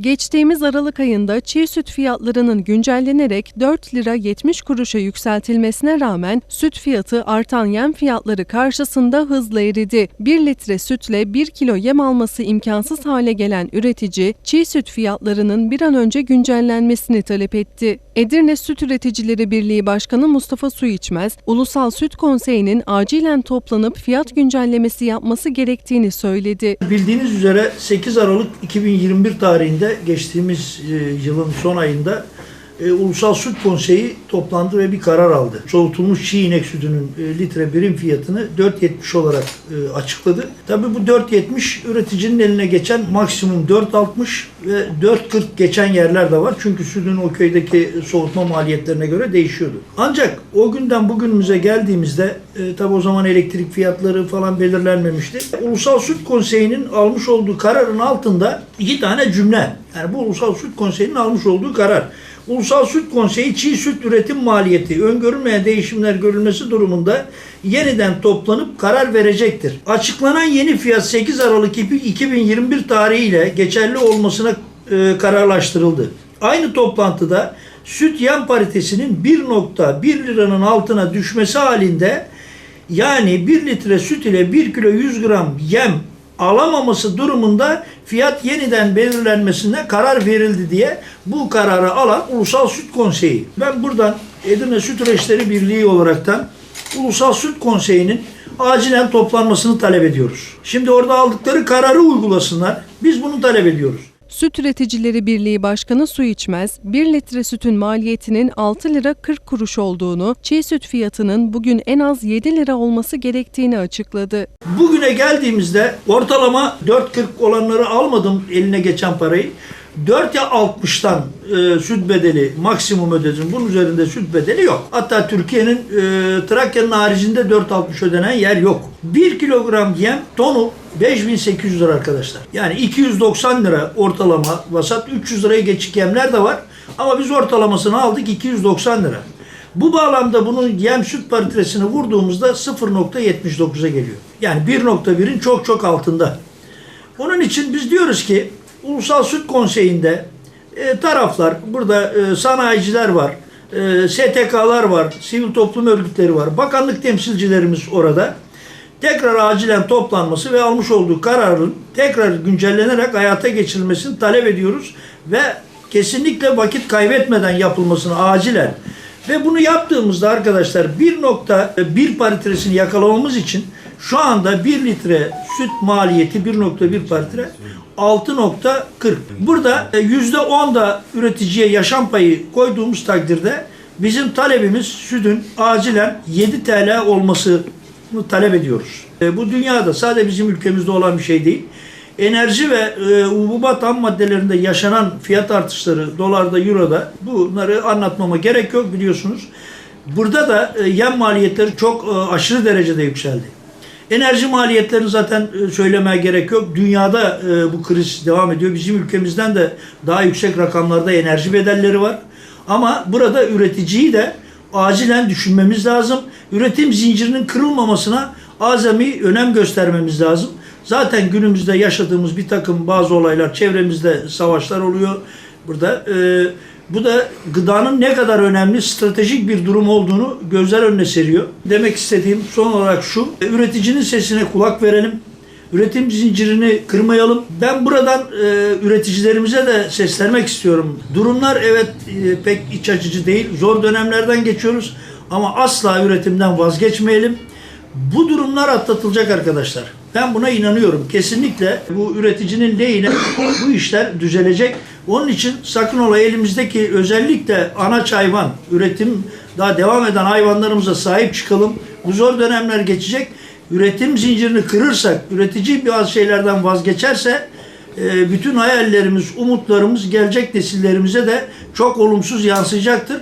Geçtiğimiz Aralık ayında çiğ süt fiyatlarının güncellenerek 4 lira 70 kuruşa yükseltilmesine rağmen süt fiyatı artan yem fiyatları karşısında hızla eridi. 1 litre sütle 1 kilo yem alması imkansız hale gelen üretici, çiğ süt fiyatlarının bir an önce güncellenmesini talep etti. Edirne Süt Üreticileri Birliği Başkanı Mustafa Suiçmez, Ulusal Süt Konseyi'nin acilen toplanıp fiyat güncellemesi yapması gerektiğini söyledi. Bildiğiniz üzere 8 Aralık 2021 tarihinde geçtiğimiz e, yılın son ayında e, Ulusal Süt Konseyi toplandı ve bir karar aldı. Soğutulmuş çiğ inek sütünün e, litre birim fiyatını 4.70 olarak e, açıkladı. Tabii bu 4.70 üreticinin eline geçen maksimum 4.60 ve 4.40 geçen yerler de var. Çünkü sütün o köydeki soğutma maliyetlerine göre değişiyordu. Ancak o günden bugünümüze geldiğimizde e, tabii o zaman elektrik fiyatları falan belirlenmemişti. Ulusal Süt Konseyi'nin almış olduğu kararın altında iki tane cümle. Yani bu Ulusal Süt Konseyi'nin almış olduğu karar. Ulusal Süt Konseyi çiğ süt üretim maliyeti öngörülmeyen değişimler görülmesi durumunda yeniden toplanıp karar verecektir. Açıklanan yeni fiyat 8 Aralık 2021 tarihiyle geçerli olmasına e, kararlaştırıldı. Aynı toplantıda süt yem paritesinin 1.1 liranın altına düşmesi halinde yani 1 litre süt ile 1 kilo 100 gram yem alamaması durumunda fiyat yeniden belirlenmesine karar verildi diye bu kararı alan Ulusal Süt Konseyi. Ben buradan Edirne Süt Üreticileri Birliği olaraktan Ulusal Süt Konseyi'nin acilen toplanmasını talep ediyoruz. Şimdi orada aldıkları kararı uygulasınlar. Biz bunu talep ediyoruz. Süt Üreticileri Birliği Başkanı Su İçmez, 1 litre sütün maliyetinin 6 lira 40 kuruş olduğunu, çiğ süt fiyatının bugün en az 7 lira olması gerektiğini açıkladı. Bugüne geldiğimizde ortalama 4.40 olanları almadım eline geçen parayı. 4 ya 60'tan e, süt bedeli maksimum ödedim. Bunun üzerinde süt bedeli yok. Hatta Türkiye'nin e, Trakya'nın haricinde 4.60 ödenen yer yok. 1 kilogram yem tonu 5800 lira arkadaşlar. Yani 290 lira ortalama vasat 300 liraya geçik yemler de var. Ama biz ortalamasını aldık 290 lira. Bu bağlamda bunun yem süt paritesini vurduğumuzda 0.79'a geliyor. Yani 1.1'in çok çok altında. Onun için biz diyoruz ki Ulusal Süt Konseyi'nde e, taraflar, burada e, sanayiciler var, e, STK'lar var, sivil toplum örgütleri var, bakanlık temsilcilerimiz orada. Tekrar acilen toplanması ve almış olduğu kararın tekrar güncellenerek hayata geçirilmesini talep ediyoruz ve kesinlikle vakit kaybetmeden yapılmasını acilen ve bunu yaptığımızda arkadaşlar 1.1 paritesini yakalamamız için şu anda 1 litre süt maliyeti 1.1 paritre 6.40. Burada e, %10 da üreticiye yaşam payı koyduğumuz takdirde bizim talebimiz sütün acilen 7 TL olmasını talep ediyoruz. E, Bu dünyada sadece bizim ülkemizde olan bir şey değil. Enerji ve e, hububat ham maddelerinde yaşanan fiyat artışları dolarda, euroda bunları anlatmama gerek yok biliyorsunuz. Burada da e, yem maliyetleri çok e, aşırı derecede yükseldi. Enerji maliyetlerini zaten e, söylemeye gerek yok. Dünyada e, bu kriz devam ediyor. Bizim ülkemizden de daha yüksek rakamlarda enerji bedelleri var. Ama burada üreticiyi de acilen düşünmemiz lazım. Üretim zincirinin kırılmamasına azami önem göstermemiz lazım. Zaten günümüzde yaşadığımız bir takım bazı olaylar, çevremizde savaşlar oluyor. Burada e, bu da gıdanın ne kadar önemli stratejik bir durum olduğunu gözler önüne seriyor. Demek istediğim son olarak şu, üreticinin sesine kulak verelim. Üretim zincirini kırmayalım. Ben buradan e, üreticilerimize de seslenmek istiyorum. Durumlar evet e, pek iç açıcı değil. Zor dönemlerden geçiyoruz ama asla üretimden vazgeçmeyelim. Bu durumlar atlatılacak arkadaşlar. Ben buna inanıyorum. Kesinlikle bu üreticinin lehine bu işler düzelecek. Onun için sakın ola elimizdeki özellikle anaç hayvan üretim daha devam eden hayvanlarımıza sahip çıkalım. Bu zor dönemler geçecek. Üretim zincirini kırırsak, üretici bazı şeylerden vazgeçerse e, bütün hayallerimiz, umutlarımız gelecek nesillerimize de çok olumsuz yansıyacaktır.